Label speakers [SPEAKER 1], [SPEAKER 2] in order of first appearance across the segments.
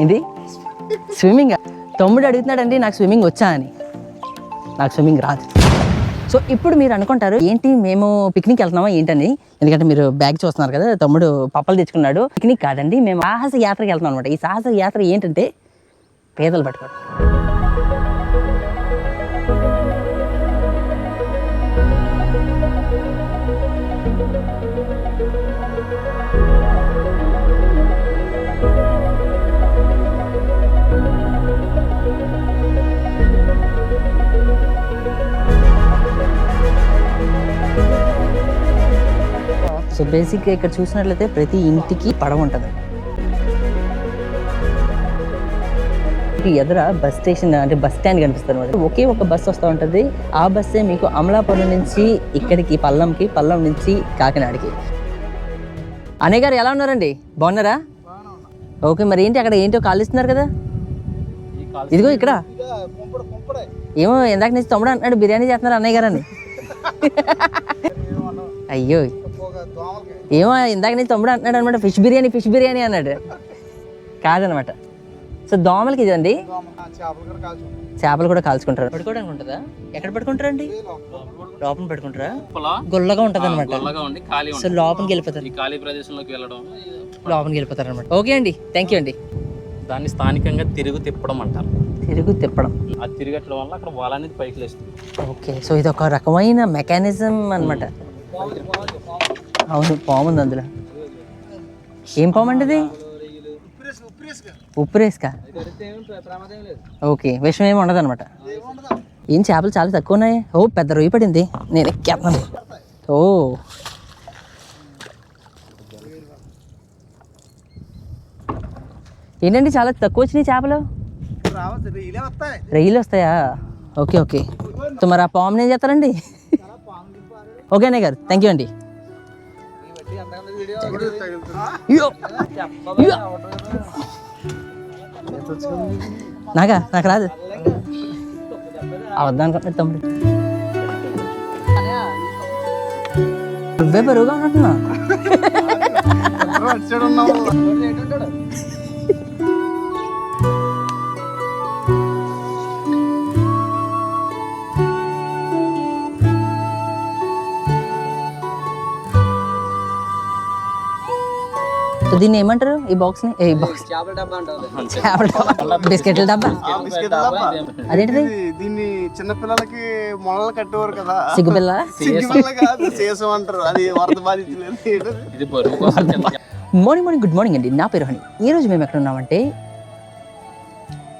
[SPEAKER 1] ఏంటి స్విమ్మింగ్ తమ్ముడు అడుగుతున్నాడండి నాకు స్విమ్మింగ్ వచ్చా అని. నాకు స్విమ్మింగ్ రాదు. సో ఇప్పుడు మీరు అనుకుంటారు ఏంటి మేము పిక్నిక్ వెళ్తున్నామా ఏంటని? ఎందుకంటే మీరు బ్యాగ్ చూస్తున్నారు కదా తమ్ముడు పప్పలు తెచ్చుకున్నాడు. పిక్నిక్ కాదండి మేము సాహస యాత్రకి వెళ్తున్నాం అనమాట ఈ సాహస యాత్ర ఏంటంటే పేదలు పట్టుకోవడం. సో బేసిక్గా ఇక్కడ చూసినట్లయితే ప్రతి ఇంటికి పడవ ఉంటుంది. ఎదుర బస్ స్టేషన్ అంటే బస్ స్టాండ్ కనిపిస్తుంది అనమాట ఒకే ఒక బస్ వస్తూ ఉంటుంది. ఆ బస్సే మీకు అమలాపురం నుంచి ఇక్కడికి పల్లంకి పల్లం నుంచి కాకినాడకి. అనే గారు ఎలా ఉన్నారండి? బాగున్నారా? ఓకే మరి ఏంటి అక్కడ ఏంటో కాలుస్తున్నారు కదా? ఇదిగో ఇక్కడ. ఏమో ఇందాక నుంచి తమ్ముడు అంటున్నాడు బిర్యానీ చేస్తున్నారు అన్నయ్య గారు అని. అయ్యో. ఏమో ఇందాక నుంచి తమ్ముడు అంటున్నాడు అనమాట ఫిష్ బిర్యానీ ఫిష్ బిర్యానీ అన్నాడు. కాదనమాట. సో దోమలకి ఇదండి. చేపలు కూడా కాల్చుకుంటారు. పడుకోవడానికి ఉంటుందా? ఎక్కడ పడుకుంటారండి? లోపల
[SPEAKER 2] లోపల?
[SPEAKER 1] గుల్లగా ఉంటుంది అనమాట.
[SPEAKER 2] గొల్లగా ఉండి ఖాళీ
[SPEAKER 1] సో లోపలికి వెళ్ళిపోతారు.
[SPEAKER 2] ఈ ఖాళీ ప్రదేశంలోకి వెళ్ళడం.
[SPEAKER 1] లోపలికి వెళ్ళిపోతారు అనమాట. ఓకే అండి. థ్యాంక్ యూ అండి.
[SPEAKER 2] దాన్ని స్థానికంగా తిరుగు తిప్పడం అంటారు.
[SPEAKER 1] తిరుగు తిప్పడం.
[SPEAKER 2] అది తిరగట్ల వల్ల అక్కడ వల అనేది పైకి లేస్తుంది.
[SPEAKER 1] ఓకే. సో ఇది ఒక రకమైన మెకానిజం అన్నమాట అవును పాము ఉంది అందులో. ఏం పాము అండి ఇది? ఉప్పురేసుక ఓకే విషం ఏమి ఉండదు అనమాట. ఏం చేపలు చాలా తక్కువ ఉన్నాయి? ఓ పెద్ద రొయ్యి పడింది. నేను ఎక్కేస్తాను ఓ. ఏంటండి చాలా తక్కువ వచ్చినాయి చేపలు? రొయ్యలు వస్తాయా? Okay okay. సో మరి ఆ పాముని ఏం చేస్తారండి? ఓకే అన్నయ్య గారు థ్యాంక్ యూ అండి. నాకా నాకు రాదు అవద్దా అనుకుంటున్నాడు తమ్ముడు నువ్వే బరువుగా ఉన్నట్టున్నా దీన్ని ఏమంటారు? ఈ బాక్స్ని ఈ బాక్స్
[SPEAKER 3] చేపల డబ్బా అంటారు
[SPEAKER 1] చేపల డబ్బా. బిస్కెట్ల డబ్బా? అదేంటిది?
[SPEAKER 4] దీన్ని చిన్న పిల్లలకి మొలలు కట్టేవారు కదా.
[SPEAKER 1] సిగ్గుపిల్ల?
[SPEAKER 4] సిగ్గుపిల్ల కాదు శేషం అంటారు. అది వరద బాధితులు
[SPEAKER 2] ఇది బరువు కోసం కింద.
[SPEAKER 1] మార్నింగ్ మార్నింగ్ గుడ్ మార్నింగ్ అండి. నా పేరు హని. ఈ రోజు మేము ఎక్కడ ఉన్నామంటే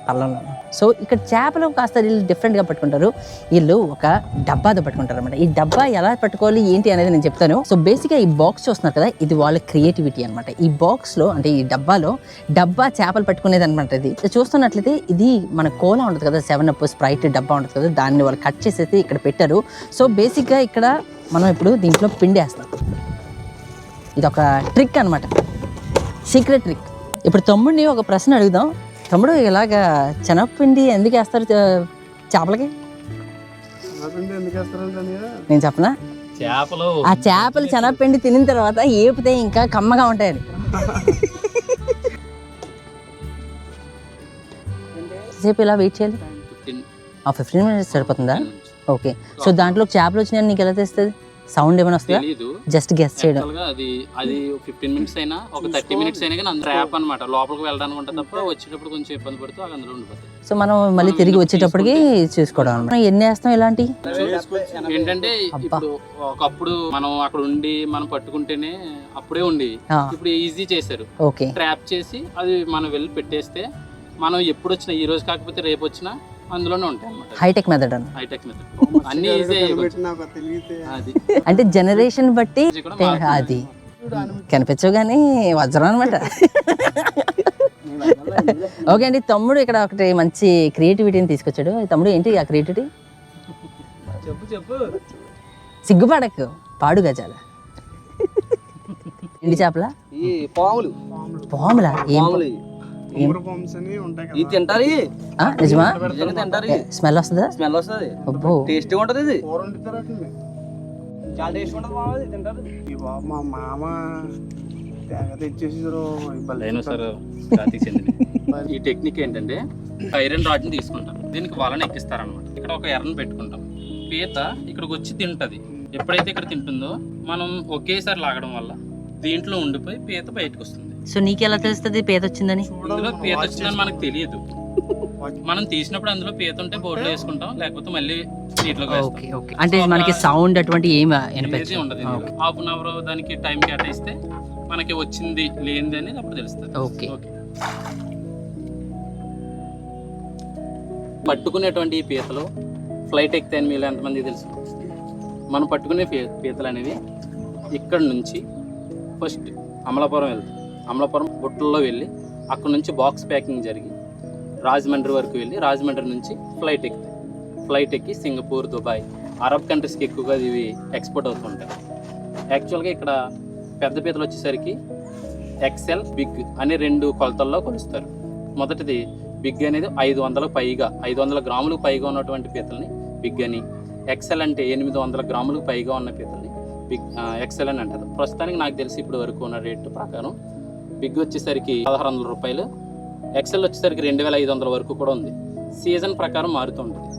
[SPEAKER 1] పల్లంలో సో ఇక్కడ చేపలు కాస్త వీళ్ళు డిఫరెంట్గా పట్టుకుంటారు. వీళ్ళు ఒక డబ్బాతో పట్టుకుంటారు అనమాట ఈ డబ్బా ఎలా పట్టుకోవాలి ఏంటి అనేది నేను చెప్తాను. సో బేసిక్గా ఈ బాక్స్ చూస్తున్నారు కదా ఇది వాళ్ళ క్రియేటివిటీ అనమాట ఈ బాక్స్లో అంటే ఈ డబ్బాలో డబ్బా చేపలు పట్టుకునేది అనమాట ఇది చూస్తున్నట్లయితే ఇది మన కోలా ఉంటుంది కదా సెవెన్ అప్ స్ప్రైట్ డబ్బా ఉంటుంది కదా దాన్ని వాళ్ళు కట్ చేసేసి ఇక్కడ పెట్టారు. సో బేసిక్గా ఇక్కడ మనం ఇప్పుడు దీంట్లో పిండి వేస్తాం ఇది ఒక ట్రిక్ అనమాట సీక్రెట్ ట్రిక్ ఇప్పుడు తమ్ముడిని ఒక ప్రశ్న అడుగుదాం. తమ్ముడు ఇలాగా శనగపిండి ఎందుకు వేస్తారు? చేపలకి? నేను చెప్పనా?
[SPEAKER 2] చేపలు.
[SPEAKER 1] ఆ చేపలు శనగపిండి తినిన తర్వాత ఏపితే ఇంకా కమ్మగా ఉంటాయని సేపు ఇలా వెయిట్ చేయాలి?
[SPEAKER 2] ఫిఫ్టీన్
[SPEAKER 1] ఆ ఫిఫ్టీన్ మినిట్స్ సరిపోతుందా? ఓకే సో దాంట్లో చేపలు వచ్చినాయని నీకు ఎలా తెలుస్తుంది? సౌండ్ ఏమైనా వస్తుందా? జస్ట్ గెస్ చేయడం.
[SPEAKER 2] అది అది ఫిఫ్టీన్ మినిట్స్ అయినా ఒక థర్టీ మినిట్స్ అయినా కానీ అందులో యాప్ అనమాట లోపలికి వెళ్ళడానికి ఉంటుంది తప్ప వచ్చేటప్పుడు కొంచెం ఇబ్బంది పడుతూ అది అందులో ఉండిపోతుంది
[SPEAKER 1] సో మనం మళ్ళీ తిరిగి వచ్చేటప్పటికి చూసుకోవడం ఎన్ని వేస్తాం ఇలాంటి
[SPEAKER 2] ఏంటంటే. ఇప్పుడు ఒకప్పుడు మనం అక్కడ ఉండి మనం పట్టుకుంటేనే అప్పుడే ఉండి ఇప్పుడు ఈజీ చేశారు. ట్రాప్ చేసి అది మనం వెళ్ళి పెట్టేస్తే మనం ఎప్పుడు వచ్చినా ఈ రోజు కాకపోతే రేపు వచ్చినా అందులోనే ఉంటాయి
[SPEAKER 1] హైటెక్ మెథడ్ అన్న.
[SPEAKER 2] హైటెక్ మెథడ్ అన్ని ఈజీ అది.
[SPEAKER 1] అంటే జనరేషన్ బట్టి. అది. కనిపించవు కానీ వజ్రం అనమాట ఓకే అండి తమ్ముడు ఇక్కడ ఒకటి మంచి క్రియేటివిటీని తీసుకొచ్చాడు. తమ్ముడు ఏంటి ఆ క్రియేటివిటీ
[SPEAKER 3] చెప్పు చెప్పు.
[SPEAKER 1] సిగ్గుపడకు పాడు గజాల. ఎండి చేపల?
[SPEAKER 3] ఈ పాములు.
[SPEAKER 1] పాములా? ఏం
[SPEAKER 3] ఇది
[SPEAKER 4] కదా.
[SPEAKER 3] తింటారు
[SPEAKER 1] నిజమా?
[SPEAKER 3] తింటారు
[SPEAKER 1] స్మెల్ వస్తుందా?
[SPEAKER 3] స్మెల్ వస్తుంది.
[SPEAKER 1] అబ్బో.
[SPEAKER 3] టేస్ట్ ఉంటది ఇది? చాలా టేస్ట్ ఉంటది మామ ఇది తింటారు?
[SPEAKER 4] మా మామ తెగ తెచ్చేసారు
[SPEAKER 2] డైనోసార్ ఈ టెక్నిక్ ఏంటంటే ఐరన్ రాడ్ని తీసుకుంటాం. దీనికి వలన ఎక్కిస్తారనమాట ఇక్కడ ఒక ఎర్రని పెట్టుకుంటాం. పీత ఇక్కడికి వచ్చి తింటది. ఎప్పుడైతే ఇక్కడ తింటుందో మనం ఒకేసారి లాగడం వల్ల దీంట్లో ఉండిపోయి పీత బయటకు వస్తుంది
[SPEAKER 1] సో నీకు ఎలా తెలుస్తుంది పేద వచ్చిందని?
[SPEAKER 2] ఇందులో పీత వచ్చిందని మనకు తెలియదు. మనం తీసినప్పుడు అందులో పీత ఉంటే బోర్డులో వేసుకుంటాం లేకపోతే మళ్ళీ వేస్తాం.
[SPEAKER 1] Okay okay. అంటే మనకి సౌండ్ అటువంటి ఏమి
[SPEAKER 2] ఏది
[SPEAKER 1] వినిపించదు
[SPEAKER 2] ఉండదు. హాఫ్ అన్ అవర్ దానికి టైం కేటాయిస్తే మనకి వచ్చింది లేనిది అనేది అప్పుడు తెలుస్తుంది.
[SPEAKER 1] ఓకే.
[SPEAKER 2] ఓకే. పట్టుకునేటువంటి ఈ పీతలు ఫ్లైట్ ఎక్కితే అని మీరు ఎంతమంది తెలుసు? మనం పట్టుకునే పీతలు అనేవి ఇక్కడ నుంచి ఫస్ట్ అమలాపురం వెళ్తాం. అమలాపురం బుట్టల్లో వెళ్ళి అక్కడ నుంచి బాక్స్ ప్యాకింగ్ జరిగి రాజమండ్రి వరకు వెళ్ళి రాజమండ్రి నుంచి ఫ్లైట్ ఎక్కుతాయి ఫ్లైట్ ఎక్కి సింగపూర్ దుబాయ్ అరబ్ కంట్రీస్కి ఎక్కువగా ఇవి ఎక్స్పోర్ట్ అవుతుంటాయి యాక్చువల్గా ఇక్కడ పెద్ద పీతలు వచ్చేసరికి ఎక్సెల్ బిగ్ అనే రెండు కొలతల్లో కొలుస్తారు. మొదటిది బిగ్ అనేది ఐదు వందల పైగా ఐదు వందల గ్రాములకు పైగా ఉన్నటువంటి పీతల్ని బిగ్ అని ఎక్సెల్ అంటే ఎనిమిది వందల గ్రాములకు పైగా ఉన్న పీతల్ని బిగ్ ఎక్సెల్ అని అంటారు. ప్రస్తుతానికి నాకు తెలిసి ఇప్పుడు వరకు ఉన్న రేటు ప్రకారం బిగ్ వచ్చేసరికి పదహారు వందల రూపాయలు. ఎక్సెల్ వచ్చేసరికి రెండు వేల ఐదు వందల వరకు కూడా ఉంది. సీజన్ ప్రకారం మారుతుంటుంది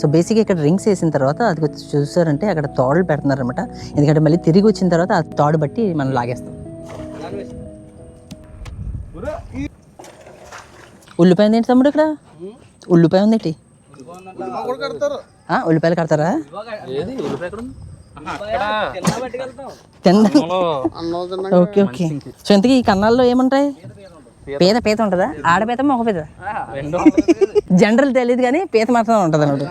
[SPEAKER 1] సో బేసిక్గా ఇక్కడ రింగ్స్ వేసిన తర్వాత అది వచ్చి చూసారంటే అక్కడ తాడులు పెడుతున్నారు అనమాట ఎందుకంటే మళ్ళీ తిరిగి వచ్చిన తర్వాత ఆ తాడు బట్టి మనం లాగేస్తాం. ఉల్లిపాయ ఉంది ఏంటి తమ్ముడు ఇక్కడ? ఉల్లిపాయ ఉంది ఏంటి?
[SPEAKER 4] కూడా కడతారు.
[SPEAKER 1] ఆ, ఉల్లిపాయలు కడతారా? Okay okay. సో ఇంతకీ ఈ కన్నాల్లో ఏముంటాయి? పీత పీత ఉంటుందా. ఆడపీత మగ పీత? జనరల్ తెలియదు కానీ పీత మాత్రం ఉంటుంది అన్నమాట.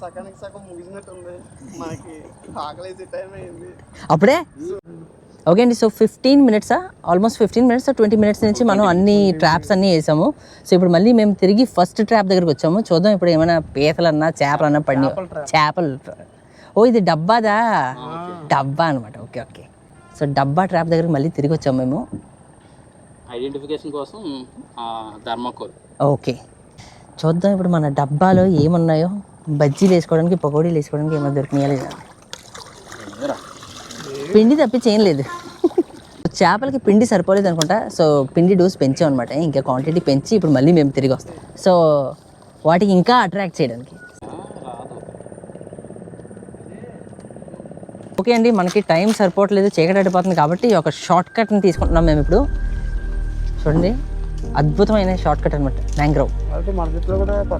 [SPEAKER 4] సగానికి సగం ముగిసినట్టుంది మనకి ఆకలేసే టైం అయింది.
[SPEAKER 1] అప్పుడే? ఓకే అండి so fifteen మినిట్సా almost fifteen minutes twenty minutes నుంచి మనం అన్ని ట్రాప్స్ అన్నీ వేసాము. సో ఇప్పుడు మళ్ళీ మేము తిరిగి ఫస్ట్ ట్రాప్ దగ్గరికి వచ్చాము. చూద్దాం ఇప్పుడు ఏమైనా పీతలన్నా చేపలన్నా పడి చేపలు ఓ ఇది డబ్బాదా? డబ్బా అనమాట ఓకే ఓకే సో డబ్బా ట్రాప్ దగ్గరికి మళ్ళీ తిరిగి వచ్చాము మేము.
[SPEAKER 2] ఐడెంటిఫికేషన్ కోసం ధర్మకోల్.
[SPEAKER 1] ఓకే చూద్దాం ఇప్పుడు మన డబ్బాలో ఏమున్నాయో. బజ్జీలు వేసుకోవడానికి పకోడీలు వేసుకోవడానికి ఏమైనా దొరికినాయా లేదా? పిండి తప్పించి ఏం లేదు. చేపలకి పిండి సరిపోలేదు అనుకుంటా. సో పిండి డోస్ పెంచాం అనమాట ఇంకా క్వాంటిటీ పెంచి ఇప్పుడు మళ్ళీ మేము తిరిగి వస్తాం. సో వాటికి ఇంకా అట్రాక్ట్ చేయడానికి. ఓకే అండి మనకి టైం సరిపోవట్లేదు. చీకటి అడిపోతుంది కాబట్టి ఒక షార్ట్ కట్ని తీసుకుంటున్నాం మేము ఇప్పుడు. చూడండి అద్భుతమైన షార్ట్ కట్ అనమాట mangrove.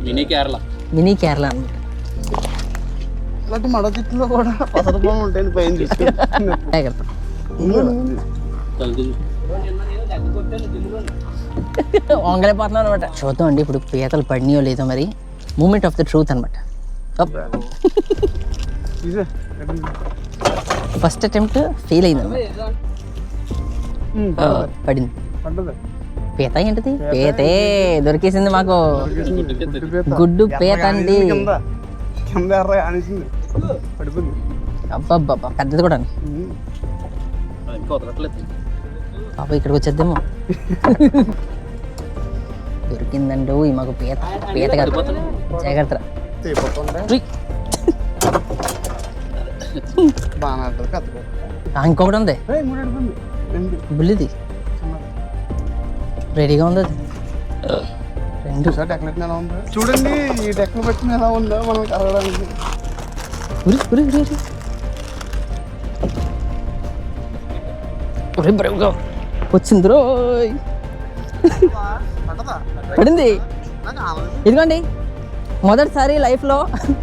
[SPEAKER 2] Mini Kerala
[SPEAKER 1] mini Kerala అనమాట
[SPEAKER 4] అలాంటి మడ చెట్లు కూడా పసరు బొమ్మ ఉంటాయి పైన చూసుకుని
[SPEAKER 1] వంగలేకపోతున్నాం అనమాట చూద్దాం అండి ఇప్పుడు పీతలు పడినాయో లేదో మరి. మూమెంట్ ఆఫ్ ద ట్రూత్ అనమాట ఫస్ట్ అటెంప్ట్ ఫెయిల్ అయింది పడింది. పీత ఏంటిది? పీతే దొరికేసింది మాకు.
[SPEAKER 4] గుడ్డు పీత.
[SPEAKER 1] అండి.
[SPEAKER 4] కింద. పడిపోయింది.
[SPEAKER 1] అబ్బబ్బబ్బా పెద్దది కూడా పాప ఇక్కడికి వచ్చేద్దేమో. దొరికిందండి ఓయ్ మాకు పీత. పీత కాదు. జాగ్రత్త. ఇంకొకటి ఉంది. బుల్లిది. రెడీగా ఉంది అది. రెండు.
[SPEAKER 4] చూడండి ఈ డెకరేషన్ ఎలా ఉందో మనం
[SPEAKER 1] ఉరి ఒరే బ్రవ్గా వచ్చింది రోయ్ పడింది. ఇదిగోండి. మొదటిసారి లైఫ్లో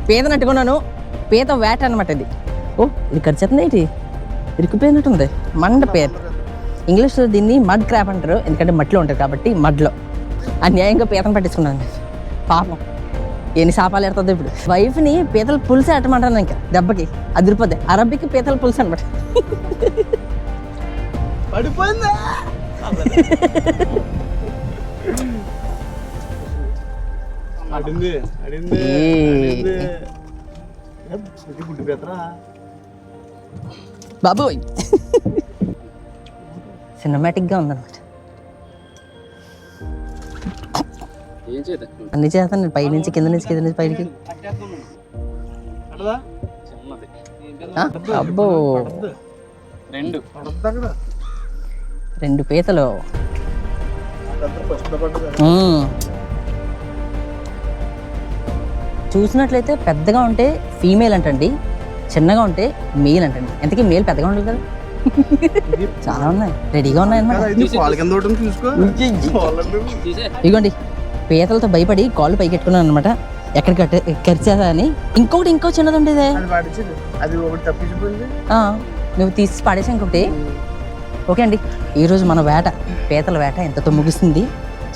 [SPEAKER 1] పీతనట్టుకున్నాను పీత వేట అనమాట ఇది. ఓ ఇది ఖర్చుతుంది ఏంటి? ఇరుక్కుపోయినట్టుంది. మండ పీత ఇంగ్లీష్లో దీన్ని మడ్ క్రాప్ అంటారు. ఎందుకంటే మట్లో ఉంటారు కాబట్టి మడ్లో. అన్యాయంగా పీతను పట్టించుకున్నాను. పాపం. ఎన్ని శాపాలు ఎడుతుంది ఇప్పుడు. వైఫ్ని పీతల పులుసు ఎట్టమంటాను ఇంకా దెబ్బకి అదిరిపోద్ది. అరబ్బికి పీతల పులుసు అనమాట.
[SPEAKER 4] పడిపోయిందా?
[SPEAKER 1] బాబోయ్. సినిమాటిక్గా ఉందన్నమాట. అన్ని చేస్తాను పై నుంచి కింద నుంచి కింద నుంచి పైకి? అబ్బో.
[SPEAKER 2] రెండు.
[SPEAKER 1] రెండు పీతలు. చూసినట్లయితే పెద్దగా ఉంటే ఫీమేల్ అంటండి చిన్నగా ఉంటే మేల్ అంటండి. ఎంతకీ మేల్ పెద్దగా ఉండదు కదా? చాలా ఉన్నాయి. రెడీగా ఉన్నాయి అన్నమాట.
[SPEAKER 4] ఇది
[SPEAKER 1] పీతలతో భయపడి కాళ్ళు పైకి ఎట్టుకున్నాను అనమాట ఎక్కడ కట్ట కరిచేదా అని. ఇంకొకటి ఇంకో చిన్నది ఉండేదే
[SPEAKER 4] అది ఒకటి తప్పించిపోయింది.
[SPEAKER 1] ఆ, నువ్వు తీసి పడేసా ఇంకొకటి. ఓకే అండి ఈరోజు మన వేట పీతల వేట ఎంతతో ముగిస్తుంది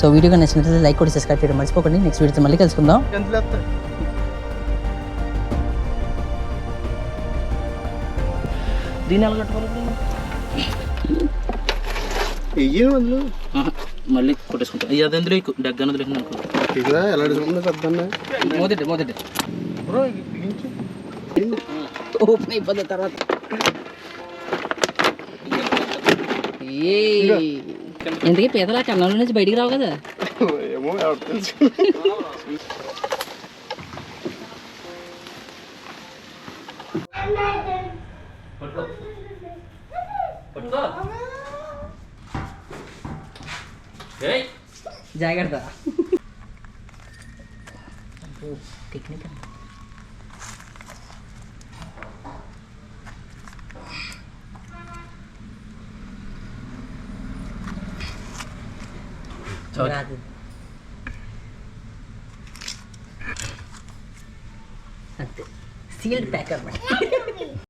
[SPEAKER 1] సో వీడియో నచ్చినట్లయితే లైక్ కూడా సబ్స్క్రైబ్ చేయడం మర్చిపోకండి. నెక్స్ట్ వీడియోతో మళ్ళీ కలుసుకుందాం.
[SPEAKER 2] దీన్ని ఎలా కట్టుకోవాలి?
[SPEAKER 4] వెయ్యి అందులో
[SPEAKER 2] మళ్ళీ కొట్టేసుకుంటా. ఇది అది అందులో దగ్గర అందులో అనుకో మొదటి మొదటి
[SPEAKER 1] ఓపెన్ అయిపోయిన తర్వాత. ఇంతకీ పీతల కన్నంలో నుంచి బయటికి రావు కదా.
[SPEAKER 4] ఏమో
[SPEAKER 1] టెక్నిక్ రాదు అంతే సీల్డ్ ప్యాక్ అన్నమాట